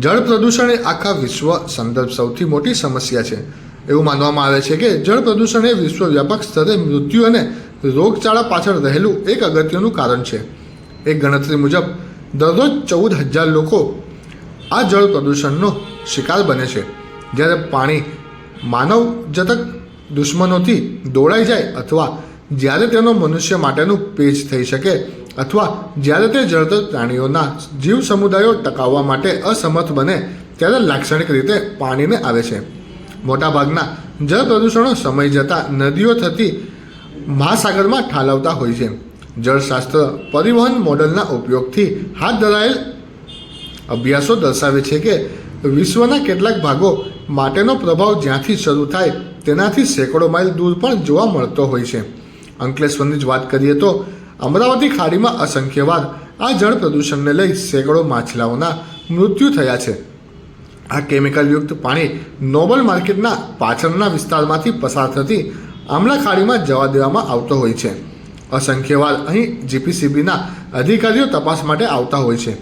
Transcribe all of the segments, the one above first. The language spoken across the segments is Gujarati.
જળ પ્રદૂષણ એ આખા વિશ્વ સંદર્ભ સૌથી મોટી સમસ્યા છે. એવું માનવામાં આવે છે કે જળ પ્રદૂષણ એ વિશ્વવ્યાપક સ્તરે મૃત્યુ અને રોગચાળા પાછળ રહેલું એક અગત્યનું કારણ છે. એક ગણતરી મુજબ, દરરોજ ચૌદ હજાર લોકો આ જળ પ્રદૂષણનો શિકાર બને છે. જ્યારે પાણી માનવ જતક દુશ્મનોથી દોડાઈ જાય અથવા જ્યારે તેનો મનુષ્ય માટેનું પેજ થઈ શકે અથવા જ્યારે તે જળતર પ્રાણીઓના જીવ સમુદાયો ટકાવવા માટે અસમર્થ બને, ત્યારે લાક્ષણિક રીતે પાણીને આવે છે. મોટાભાગના જળ પ્રદૂષણો સમય જતાં નદીઓ થતી મહાસાગરમાં ઠાલવતા હોય છે. જળશાસ્ત્ર પરિવહન મોડલના ઉપયોગથી હાથ ધરાયેલ અભ્યાસો દર્શાવે છે કે વિશ્વના કેટલાક ભાગો માટેનો પ્રભાવ જ્યાંથી શરૂ થાય તેનાથી સેંકડો માઇલ દૂર પણ જોવા મળતો હોય છે. અંકલેશ્વરની જ વાત કરીએ તો અમરાવતી ખાડીમાં અસંખ્ય વાર આ જળ પ્રદૂષણને લઈ સેંકડો માછલાઓના મૃત્યુ થયા છે. આ કેમિકલયુક્ત પાણી નોબલ માર્કેટના પાછળના વિસ્તારમાંથી પસાર થતી આમલા ખાડીમાં જવા દેવામાં આવતો હોય છે. અસંખ્ય વાર અહીં જીપીસીબીના અધિકારીઓ તપાસ માટે આવતા હોય છે.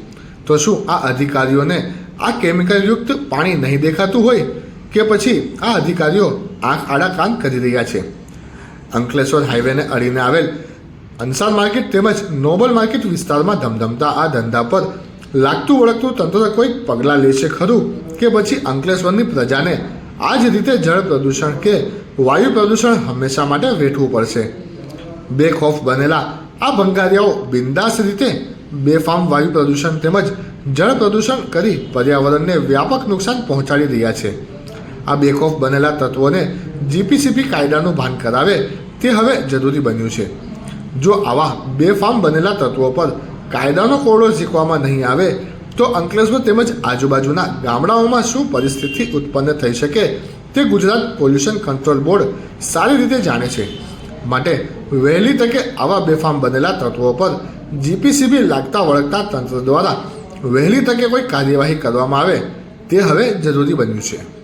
તો શું આ અધિકારીઓને આ કેમિકલયુક્ત પાણી નહીં દેખાતું હોય કે પછી આ અધિકારીઓ આંખ આડા કાન કરી રહ્યા છે? અંકલેશ્વર હાઈવેને અડીને આવેલ અંસાર માર્કેટ તેમજ નોબલ માર્કેટ વિસ્તારમાં ધમધમતા આ ધંધા પર લાગતું વળગતું તંત્ર કોઈ પગલાં લેશે ખરું કે પછી અંકલેશ્વરની પ્રજાને આ જ રીતે જળ પ્રદૂષણ કે વાયુ પ્રદૂષણ હંમેશા માટે વેઠવું પડશે. બેખોફ બનેલા આ ભંગારિયાઓ બિંદાસ રીતે બેફામ વાયુ પ્રદૂષણ તેમજ જળ પ્રદૂષણ કરી પર્યાવરણને વ્યાપક નુકસાન પહોંચાડી રહ્યા છે. આ બેખોફ બનેલા તત્વોને જીપીસીપી કાયદાનું ભાન કરાવે તે હવે જરૂરી બન્યું છે. જો આવા બેફામ બનેલા તત્વો પર કાયદાનો કોડો શીખવામાં નહીં આવે, તો અંકલેશ્વર તેમજ આજુબાજુના ગામડાઓમાં શું પરિસ્થિતિ ઉત્પન્ન થઈ શકે તે ગુજરાત પોલ્યુશન કંટ્રોલ બોર્ડ સારી રીતે જાણે છે. માટે વહેલી તકે આવા બેફામ બનેલા તત્વો પર જીપીસીબી લાગતા વળગતા તંત્ર દ્વારા વહેલી તકે કોઈ કાર્યવાહી કરવામાં આવે, તે હવે જરૂરી બન્યું છે.